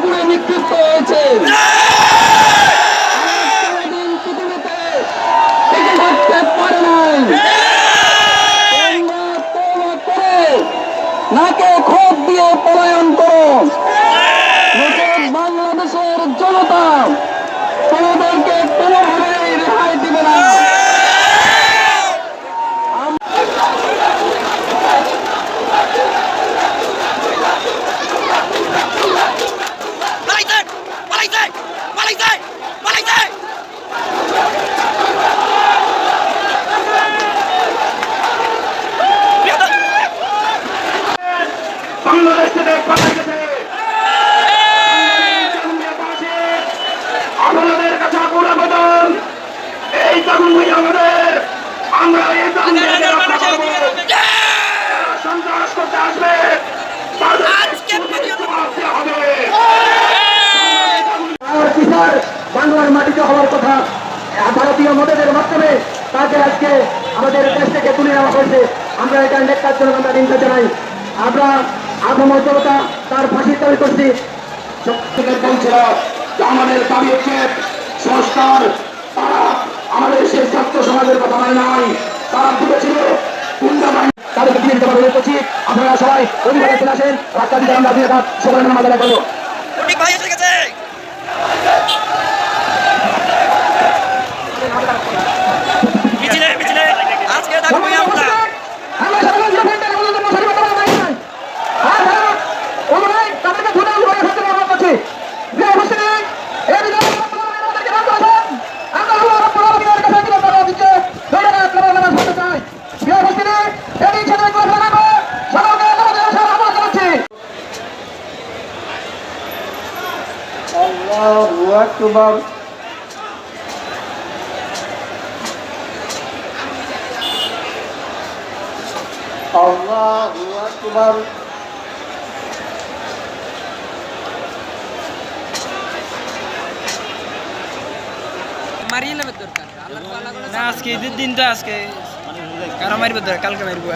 আগুনে নিক্ষিপ্ত হয়েছে। নাকে দিয়ে পলায়ন করো। বাংলাদেশের জনতা তোমাদেরকে তোমার বাংলার মাটিতে হওয়ার কথা ভারতীয় মদতের মাধ্যমে তাকে আজকে আমাদের দেশ থেকে তুলে নেওয়া হয়েছে। আমরা এটা নেতার জন্য আমরা নিন্দা জানাই। আমরা জনতা তার ফাঁসির দাবি করছি। বলছিল আমাদের দাবি হচ্ছে সংস্কার। তারা আমাদের সেই ছাত্র সমাজের কথা মানে নাই। তারা গুন্ডা বাহিনী দিয়ে দিতে পারবে করছি। আপনারা সবাই অভিভাবক চলে আসেন। রাস্তা দিকে আমরা সবাই নামাজ করব। ভাই এসে গেছে। আকবার আল্লাহু আকবার। মারিয়ে নেবে দরকার আজকে ঈদের দিনটা আজকে। কারও মারিব দরকার কালকে মারিব।